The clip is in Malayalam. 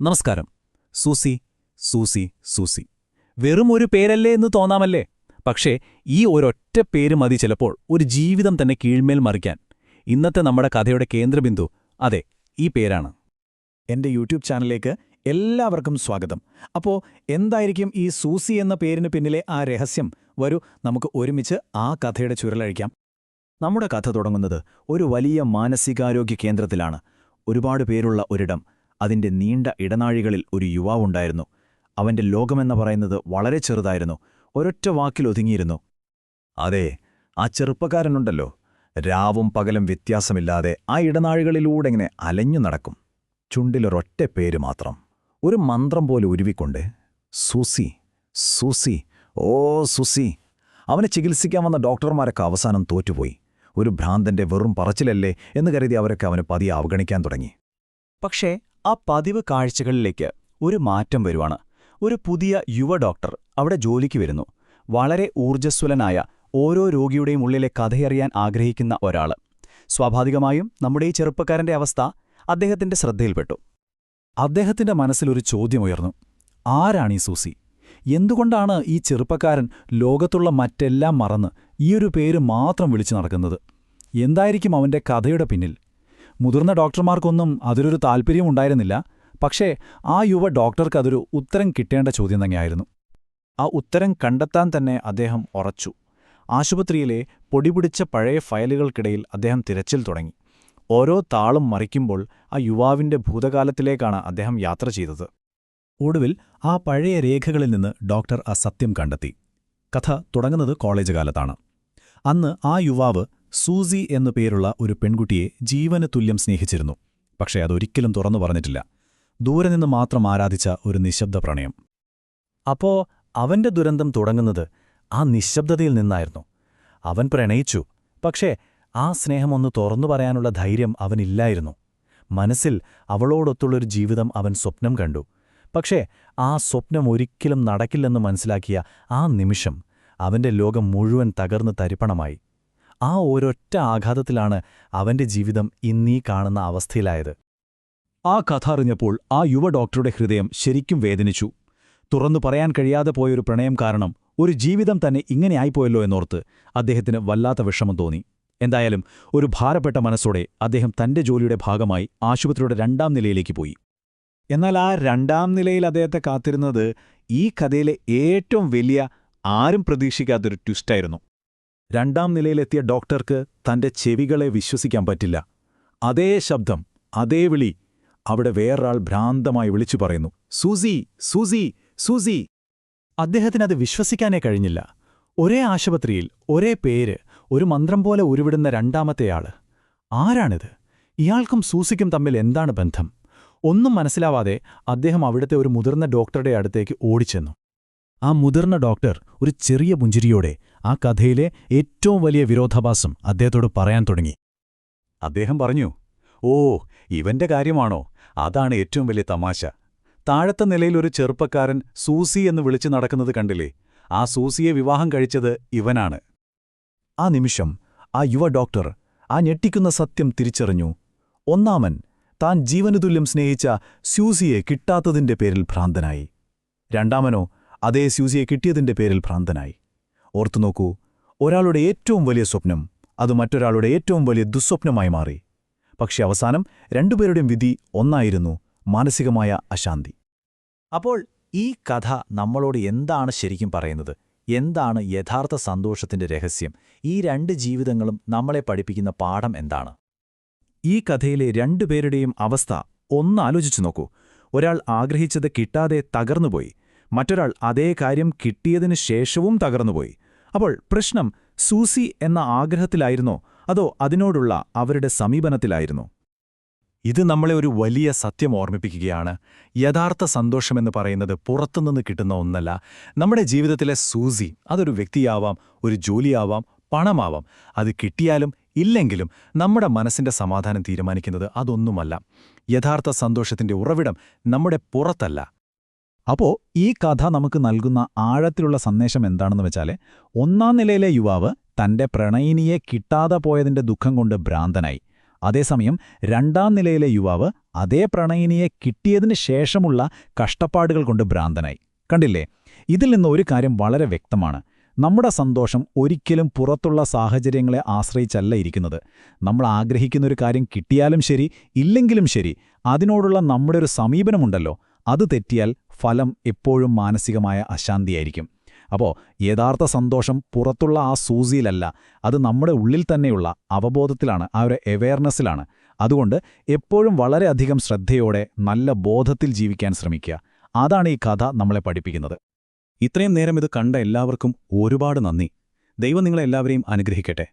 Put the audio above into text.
നമസ്കാരം. Susie Susie Susie. വെറും ഒരു പേരല്ലേ എന്ന് തോന്നാമല്ലേ? പക്ഷേ ഈ ഒരൊറ്റ പേര് മതി ചിലപ്പോൾ ഒരു ജീവിതം തന്നെ കീഴ്മേൽ മറിക്കാൻ. ഇന്നത്തെ നമ്മുടെ കഥയുടെ കേന്ദ്രബിന്ദു അതെ ഈ പേരാണ്. എന്റെ യൂട്യൂബ് ചാനലിലേക്ക് എല്ലാവർക്കും സ്വാഗതം. അപ്പോൾ എന്തായിരിക്കും ഈ സൂസി എന്ന പേരിന് പിന്നിലെ ആ രഹസ്യം? വരൂ നമുക്ക് ഒരുമിച്ച് ആ കഥയുടെ ചുരുളഴിക്കാം നമ്മുടെ കഥ തുടങ്ങുന്നത് ഒരു വലിയ മാനസികാരോഗ്യ കേന്ദ്രത്തിലാണ്. ഒരുപാട് പേരുള്ള ഒരിടം. അതിന്റെ നീണ്ട ഇടനാഴികളിൽ ഒരു യുവാവുണ്ടായിരുന്നു അവന്റെ ലോകമെന്ന് പറയുന്നത് വളരെ ചെറുതായിരുന്നു. ഒരൊറ്റ വാക്കിൽ ഒതുങ്ങിയിരുന്നു. അതെ ആ ചെറുപ്പക്കാരനുണ്ടല്ലോ. രാവും പകലും വ്യത്യാസമില്ലാതെ ആ ഇടനാഴികളിലൂടെ ഇങ്ങനെ അലഞ്ഞു നടക്കും. ചുണ്ടിലൊരൊറ്റ പേര് മാത്രം. ഒരു മന്ത്രം പോലെ ഉരുവിക്കൊണ്ട് സൂസി സൂസി ഓ സുസി. അവനെ ചികിത്സിക്കാൻ വന്ന ഡോക്ടർമാരൊക്കെ അവസാനം തോറ്റുപോയി. ഒരു ഭ്രാന്തന്റെ വെറും പറച്ചിലല്ലേ എന്ന് കരുതി അവരൊക്കെ അവന് പതിയെ അവഗണിക്കാൻ തുടങ്ങി. പക്ഷേ ആ പതിവ് കാഴ്ചകളിലേക്ക് ഒരു മാറ്റം വരുവാണ്. ഒരു പുതിയ യുവ ഡോക്ടർ അവിടെ ജോലിക്ക് വരുന്നു. വളരെ ഊർജസ്വലനായ ഓരോ രോഗിയുടെയും ഉള്ളിലെ കഥയറിയാൻ ആഗ്രഹിക്കുന്ന ഒരാൾ സ്വാഭാവികമായും നമ്മുടെ ഈ ചെറുപ്പക്കാരന്റെ അവസ്ഥ അദ്ദേഹത്തിന്റെ ശ്രദ്ധയിൽപ്പെട്ടു. അദ്ദേഹത്തിന്റെ മനസ്സിലൊരു ചോദ്യമുയർന്നു ആരാണീ സൂസി? എന്തുകൊണ്ടാണ് ഈ ചെറുപ്പക്കാരൻ ലോകത്തുള്ള മറ്റെല്ലാം മറന്ന് ഈയൊരു പേര് മാത്രം വിളിച്ചു നടക്കുന്നത്? എന്തായിരിക്കും അവന്റെ കഥയുടെ പിന്നിൽ? മുതിർന്ന ഡോക്ടർമാർക്കൊന്നും അതിലൊരു താൽപ്പര്യമുണ്ടായിരുന്നില്ല പക്ഷേ ആ യുവ ഡോക്ടർക്ക് അതൊരു ഉത്തരം കിട്ടേണ്ട ചോദ്യം തന്നെയായിരുന്നു. ആ ഉത്തരം കണ്ടെത്താൻ തന്നെ അദ്ദേഹം ഉറച്ചു. ആശുപത്രിയിലെ പൊടിപിടിച്ച പഴയ ഫയലുകൾക്കിടയിൽ അദ്ദേഹം തിരച്ചിൽ തുടങ്ങി. ഓരോ താളും മറിക്കുമ്പോൾ ആ യുവാവിന്റെ ഭൂതകാലത്തിലേക്കാണ് അദ്ദേഹം യാത്ര ചെയ്തത്. ഒടുവിൽ ആ പഴയ രേഖകളിൽ നിന്ന് ഡോക്ടർ ആ സത്യം കണ്ടെത്തി. കഥ തുടങ്ങുന്നത് കോളേജ് കാലത്താണ്. അന്ന് ആ യുവാവ് സൂസി എന്നു പേരുള്ള ഒരു പെൺകുട്ടിയെ ജീവന് തുല്യം സ്നേഹിച്ചിരുന്നു. പക്ഷേ അതൊരിക്കലും തുറന്നു പറഞ്ഞിട്ടില്ല. ദൂരെ നിന്ന് മാത്രം ആരാധിച്ച ഒരു നിശബ്ദ പ്രണയം. അപ്പോ അവന്റെ ദുരന്തം തുടങ്ങുന്നത് ആ നിശബ്ദതയിൽ നിന്നായിരുന്നു. അവൻ പ്രണയിച്ചു. പക്ഷേ ആ സ്നേഹമൊന്ന് തുറന്നു പറയാനുള്ള ധൈര്യം അവനില്ലായിരുന്നു. മനസ്സിൽ അവളോടൊത്തുള്ളൊരു ജീവിതം അവൻ സ്വപ്നം കണ്ടു. പക്ഷേ ആ സ്വപ്നം ഒരിക്കലും നടക്കില്ലെന്ന് മനസ്സിലാക്കിയ ആ നിമിഷം അവന്റെ ലോകം മുഴുവൻ തകർന്ന് തരിപ്പണമായി. ആ ഒരൊറ്റ ആഘാതത്തിലാണ് അവന്റെ ജീവിതം ഇന്നീ കാണുന്ന അവസ്ഥയിലായത്. ആ കഥ അറിഞ്ഞപ്പോൾ ആ യുവ ഡോക്ടറുടെ ഹൃദയം ശരിക്കും വേദനിച്ചു. തുറന്നു പറയാൻ കഴിയാതെ പോയൊരു പ്രണയം കാരണം ഒരു ജീവിതം തന്നെ ഇങ്ങനെയായിപ്പോയല്ലോ എന്നോർത്ത് അദ്ദേഹത്തിന് വല്ലാത്ത വിഷമം തോന്നി. എന്തായാലും ഒരു ഭാരപ്പെട്ട മനസ്സോടെ അദ്ദേഹം തന്റെ ജോലിയുടെ ഭാഗമായി ആശുപത്രിയുടെ രണ്ടാം നിലയിലേക്ക് പോയി. എന്നാൽ ആ രണ്ടാം നിലയിൽ അദ്ദേഹത്തെ കാത്തിരുന്നത് ഈ കഥയിലെ ഏറ്റവും വലിയ ആരും പ്രതീക്ഷിക്കാത്തൊരു ട്വിസ്റ്റായിരുന്നു രണ്ടാം നിലയിലെത്തിയ ഡോക്ടർക്ക് തന്റെ ചെവികളെ വിശ്വസിക്കാൻ പറ്റില്ല. അതേ ശബ്ദം അതേ വിളി അവിടെ വേറൊരാൾ ഭ്രാന്തമായി വിളിച്ചു പറയുന്നു. Susie Susie Susie. അദ്ദേഹത്തിനത് വിശ്വസിക്കാനേ കഴിഞ്ഞില്ല. ഒരേ ആശുപത്രിയിൽ ഒരേ പേര് ഒരു മന്ത്രം പോലെ ഉരുവിടുന്ന രണ്ടാമത്തെയാൾ ആരാണിത്? ഇയാൾക്കും സൂസിക്കും തമ്മിൽ എന്താണ് ബന്ധം? ഒന്നും മനസ്സിലാവാതെ അദ്ദേഹം അവിടുത്തെ ഒരു മുതിർന്ന ഡോക്ടറുടെ അടുത്തേക്ക് ഓടിച്ചെന്നു. ആ മുതിർന്ന ഡോക്ടർ ഒരു ചെറിയ പുഞ്ചിരിയോടെ ആ കഥയിലെ ഏറ്റവും വലിയ വിരോധാഭാസം അദ്ദേഹത്തോട് പറയാൻ തുടങ്ങി. അദ്ദേഹം പറഞ്ഞു ഓ ഇവന്റെ കാര്യമാണോ? അതാണ് ഏറ്റവും വലിയ തമാശ. താഴത്തെ നിലയിൽ ഒരു ചെറുപ്പക്കാരൻ സൂസി എന്ന് വിളിച്ചു നടക്കുന്നത് കണ്ടില്ലേ? ആ സൂസിയെ വിവാഹം കഴിച്ചത് ഇവനാണ്. ആ നിമിഷം ആ യുവ ഡോക്ടർ ആ ഞെട്ടിക്കുന്ന സത്യം തിരിച്ചറിഞ്ഞു. ഒന്നാമൻ താൻ ജീവനുതുല്യം സ്നേഹിച്ച സ്യൂസിയെ കിട്ടാത്തതിന്റെ പേരിൽ ഭ്രാന്തനായി. രണ്ടാമനോ അതേ സ്യൂസിയെ കിട്ടിയതിന്റെ പേരിൽ ഭ്രാന്തനായി. ഓർത്തുനോക്കൂ ഒരാളുടെ ഏറ്റവും വലിയ സ്വപ്നം അത് മറ്റൊരാളുടെ ഏറ്റവും വലിയ ദുസ്വപ്നമായി മാറി. പക്ഷെ അവസാനം രണ്ടുപേരുടെയും വിധി ഒന്നായിരുന്നു മാനസികമായ അശാന്തി. അപ്പോൾ ഈ കഥ നമ്മളോട് എന്താണ് ശരിക്കും പറയുന്നത്? എന്താണ് യഥാർത്ഥ സന്തോഷത്തിന്റെ രഹസ്യം? ഈ രണ്ട് ജീവിതങ്ങളും നമ്മളെ പഠിപ്പിക്കുന്ന പാഠം എന്താണ്? ഈ കഥയിലെ രണ്ടുപേരുടെയും അവസ്ഥ ഒന്നാലോചിച്ചു നോക്കൂ. ഒരാൾ ആഗ്രഹിച്ചത് കിട്ടാതെ തകർന്നുപോയി. മറ്റൊരാൾ അതേ കാര്യം കിട്ടിയതിന് ശേഷവും തകർന്നുപോയി. അപ്പോൾ പ്രശ്നം സൂസി എന്ന ആഗ്രഹത്തിലായിരുന്നോ? അതോ അതിനോടുള്ള അവരുടെ സമീപനത്തിലായിരുന്നോ? ഇത് നമ്മളെ ഒരു വലിയ സത്യം ഓർമ്മിപ്പിക്കുകയാണ്. യഥാർത്ഥ സന്തോഷമെന്ന് പറയുന്നത് പുറത്തുനിന്ന് കിട്ടുന്ന ഒന്നല്ല. നമ്മുടെ ജീവിതത്തിലെ സൂസി അതൊരു വ്യക്തിയാവാം ഒരു ജോലിയാവാം പണമാവാം. അത് കിട്ടിയാലും ഇല്ലെങ്കിലും നമ്മുടെ മനസ്സിന്റെ സമാധാനം തീരുമാനിക്കുന്നത് അതൊന്നുമല്ല. യഥാർത്ഥ സന്തോഷത്തിന്റെ ഉറവിടം നമ്മുടെ പുറത്തല്ല. അപ്പോ ഈ കഥ നമുക്ക് നൽകുന്ന ആഴത്തിലുള്ള സന്ദേശം എന്താണെന്ന് വെച്ചാൽ ഒന്നാം നിലയിലെ യുവാവ് തന്റെ പ്രണയിനിയെ കിട്ടാതെ പോയതിന്റെ ദുഃഖം കൊണ്ട് ഭ്രാന്തനായി. അതേസമയം രണ്ടാം നിലയിലെ യുവാവ് അതേ പ്രണയിനിയെ കിട്ടിയതിന് ശേഷമുള്ള കഷ്ടപ്പാടുകൾ കൊണ്ട് ഭ്രാന്തനായി. കണ്ടില്ലേ? ഇതിൽ നിന്ന് ഒരു കാര്യം വളരെ വ്യക്തമാണ്. നമ്മുടെ സന്തോഷം ഒരിക്കലും പുറത്തുള്ള സാഹചര്യങ്ങളെ ആശ്രയിച്ചല്ല ഇരിക്കുന്നത്. നമ്മൾ ആഗ്രഹിക്കുന്ന ഒരു കാര്യം കിട്ടിയാലും ശരി ഇല്ലെങ്കിലും ശരി അതിനോടുള്ള നമ്മുടെ ഒരു സമീപനമുണ്ടല്ലോ. അത് തെറ്റിയാൽ ഫലം എപ്പോഴും മാനസികമായ അശാന്തിയായിരിക്കും. അപ്പോൾ യഥാർത്ഥ സന്തോഷം പുറത്തുള്ള ആ സൂസിയിലല്ല അത് നമ്മുടെ ഉള്ളിൽ തന്നെയുള്ള അവബോധത്തിലാണ് ആ ഒരു അവെയർനെസ്സിലാണ് അതുകൊണ്ട് എപ്പോഴും വളരെയധികം ശ്രദ്ധയോടെ നല്ല ബോധത്തിൽ ജീവിക്കാൻ ശ്രമിക്കുക. അതാണ് ഈ കഥ നമ്മളെ പഠിപ്പിക്കുന്നത്. ഇത്രയും നേരം ഇത് കണ്ട എല്ലാവർക്കും ഒരുപാട് നന്ദി. ദൈവം നിങ്ങളെല്ലാവരെയും അനുഗ്രഹിക്കട്ടെ.